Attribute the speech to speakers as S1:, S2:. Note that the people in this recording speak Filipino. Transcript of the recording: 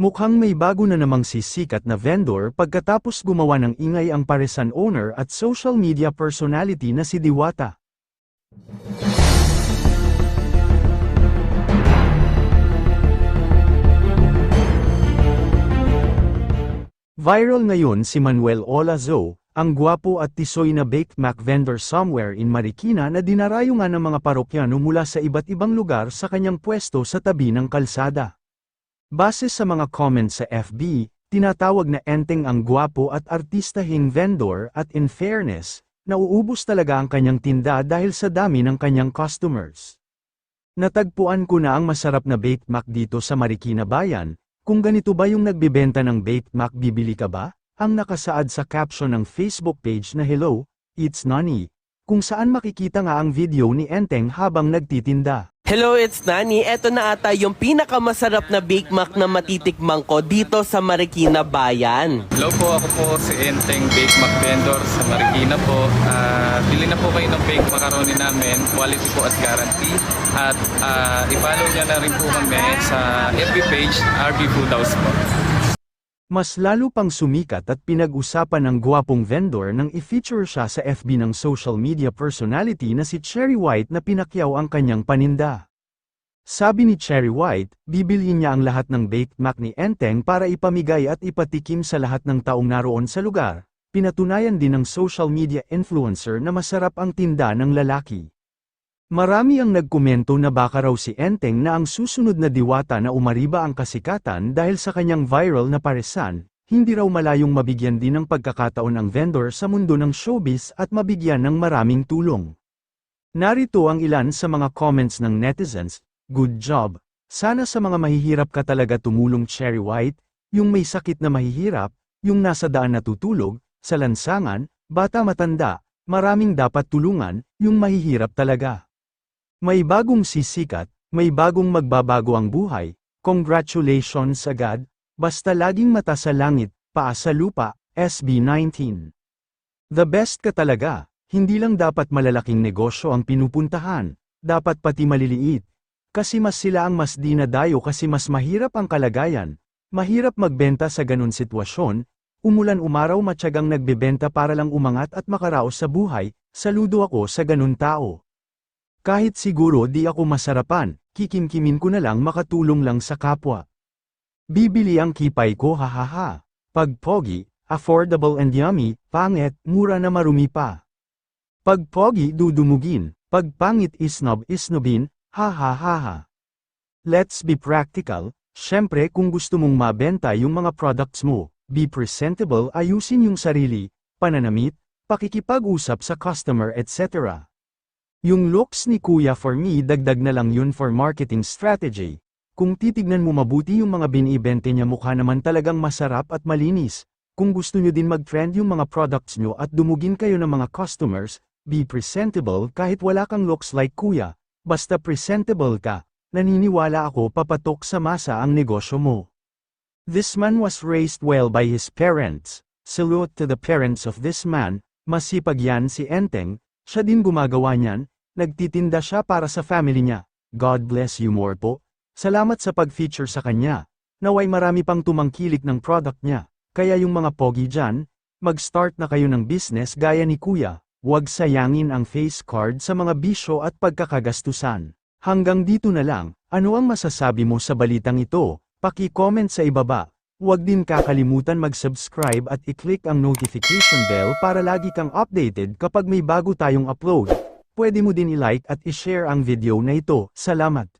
S1: Mukhang may bago na namang sisikat na vendor pagkatapos gumawa ng ingay ang paresan owner at social media personality na si Diwata. Viral ngayon si Manuel Olazo, ang gwapo at tisoy na baked mac vendor somewhere in Marikina na dinarayo nga ng mga parokyano mula sa iba't ibang lugar sa kanyang pwesto sa tabi ng kalsada. Base sa mga comments sa FB, tinatawag na enteng ang gwapo at artistahing vendor at in fairness, nauubos talaga ang kanyang tinda dahil sa dami ng kanyang customers. Natagpuan ko na ang masarap na baked mac dito sa Marikina Bayan, kung ganito ba yung nagbibenta ng baked mac bibili ka ba? Ang nakasaad sa caption ng Facebook page na Hello, It's Nani, kung saan makikita nga ang video ni Enteng habang nagtitinda.
S2: Hello, it's Nani. Eto na ata yung pinakamasarap na Bake Mac na matitikmang ko dito sa Marikina Bayan.
S3: Hello po, ako po si Enteng Bake Mac Vendor sa Marikina po. Ah, bili na po kayo ng bake macaroni namin, quality po at guarantee. At ah, i-follow niya na rin po kami sa FB page, RB Food House po.
S1: Mas lalo pang sumikat at pinag-usapan ng gwapong vendor nang i-feature siya sa FB ng social media personality na si Cherry White na pinakyaw ang kanyang paninda. Sabi ni Cherry White, bibilhin niya ang lahat ng baked mac ni Enteng para ipamigay at ipatikim sa lahat ng taong naroon sa lugar. Pinatunayan din ng social media influencer na masarap ang tinda ng lalaki. Marami ang nagkomento na baka raw si Enteng na ang susunod na diwata na umariba ang kasikatan dahil sa kanyang viral na paresan, hindi raw malayong mabigyan din ng pagkakataon ang vendor sa mundo ng showbiz at mabigyan ng maraming tulong. Narito ang ilan sa mga comments ng netizens, good job, sana sa mga mahihirap ka talaga tumulong Cherry White, yung may sakit na mahihirap, yung nasa daan natutulog, sa lansangan, bata matanda, maraming dapat tulungan, yung mahihirap talaga. May bagong sisikat, may bagong magbabago ang buhay, congratulations agad, basta laging mata sa langit, paa sa lupa, SB19. The best ka talaga, hindi lang dapat malalaking negosyo ang pinupuntahan, dapat pati maliliit. Kasi mas sila ang mas dinadayo kasi mas mahirap ang kalagayan, mahirap magbenta sa ganun sitwasyon, umulan umaraw matyagang nagbebenta para lang umangat at makaraos sa buhay, saludo ako sa ganun tao. Kahit siguro di ako masarapan, kikimkimin ko na lang makatulong lang sa kapwa. Bibili ang kipay ko hahaha. Pag pogi, affordable and yummy, pangit, mura na marumi pa. Pag pogi dudumugin, pag pangit isnob isnobin, hahaha. Let's be practical, syempre kung gusto mong mabenta yung mga products mo, be presentable ayusin yung sarili, pananamit, pakikipag-usap sa customer etc. Yung looks ni Kuya for me dagdag na lang yun for marketing strategy. Kung titignan mo mabuti yung mga binibente niya mukha naman talagang masarap at malinis. Kung gusto nyo din mag-trend yung mga products nyo at dumugin kayo ng mga customers, be presentable kahit wala kang looks like Kuya. Basta presentable ka, naniniwala ako papatok sa masa ang negosyo mo. This man was raised well by his parents. Salute to the parents of this man, masipag yan si Enteng, siya din gumagawa niyan, nagtitinda siya para sa family niya. God bless you more po. Salamat sa pag-feature sa kanya. Naway marami pang tumangkilik ng product niya. Kaya yung mga pogi dyan, mag-start na kayo ng business gaya ni Kuya. Huwag sayangin ang face card sa mga bisyo at pagkakagastusan. Hanggang dito na lang, ano ang masasabi mo sa balitang ito? Paki-comment sa ibaba. Huwag din kakalimutan mag-subscribe at i-click ang notification bell para lagi kang updated kapag may bago tayong upload. Pwede mo din i-like at i-share ang video na ito. Salamat!